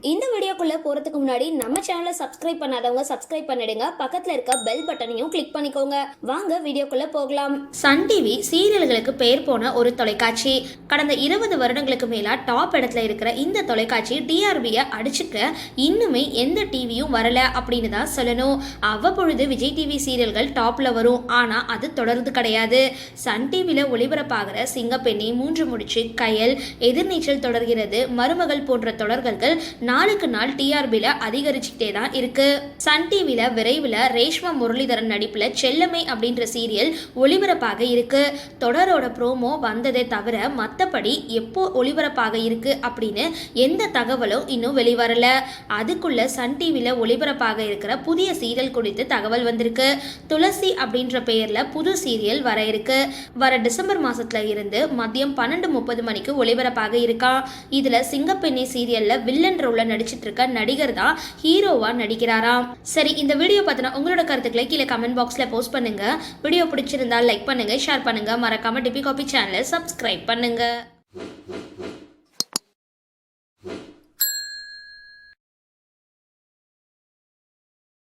இந்த வீடியோக்குள்ளே போறதுக்கு முன்னாடி நம்ம சேனலை சப்ஸ்கிரைப் பண்ணாதவங்க சப்ஸ்கிரைப் பண்ணிடுங்க. பக்கத்தில் இருக்க பெல் பட்டனையும் கிளிக் பண்ணிக்கோங்க. வாங்க வீடியோக்குள்ளே போகலாம். சன் டிவி சீரியல்களுக்கு பெயர் போன ஒரு தொலைக்காட்சி. கடந்த இருபது வருடங்களுக்கு மேலே டாப் இடத்துல இருக்கிற இந்த தொலைக்காட்சி டிஆர்பியை அடிச்சுக்க இன்னுமே எந்த டிவியும் வரல அப்படின்னு தான் சொல்லணும். அவ்வப்பொழுது விஜய் டிவி சீரியல்கள் டாப்பில் வரும். ஆனால் அது தொடர்ந்து கிடையாது. சன் டிவியில் ஒளிபரப்பாகிற சிங்கப்பெண்ணி மூன்று முடிச்சு கயல் எதிர்நீச்சல் தொடர்கிறது மருமகள் போன்ற தொடர்கள் நாளுக்கு நாள் டிஆர்பியில் அதிகரிச்சுக்கிட்டே தான் இருக்கு. சன் டிவியில் விரைவில் ரேஷ்மா முரளிதரன் நடிப்பில் செல்லமை அப்படின்ற சீரியல் ஒளிபரப்பாக இருக்கு. தொடரோட ப்ரோமோ வந்ததே தவிர மற்றபடி எப்போ ஒளிபரப்பாக இருக்கு அப்படின்னு எந்த தகவலும் இன்னும் வெளிவரல. அதுக்குள்ள சன் டிவியில் ஒளிபரப்பாக இருக்கிற புதிய சீரியல் குறித்து தகவல் வந்திருக்கு. துளசி அப்படின்ற பெயரில் புது சீரியல் வர இருக்கு. வர டிசம்பர் மாசத்துல இருந்து மதியம் பன்னெண்டு முப்பது மணிக்கு ஒளிபரப்பாக இருக்கா இதுல சிங்கப்பெண்ணி சீரியல்ல வில்லன் ரோல நடிச்சிட்டு இருக்க நடிகர் தான் ஹீரோவா நடிக்கிறாராம். சரி இந்த வீடியோ பத்தின உங்களோட கருத்துக்களை கீழே கமெண்ட் பாக்ஸ்ல போஸ்ட் பண்ணுங்க. வீடியோ பிடிச்சிருந்தா லைக் பண்ணுங்க ஷேர் பண்ணுங்க. மறக்காம டிபி காபி சேனலை சப்ஸ்கிரைப் பண்ணுங்க.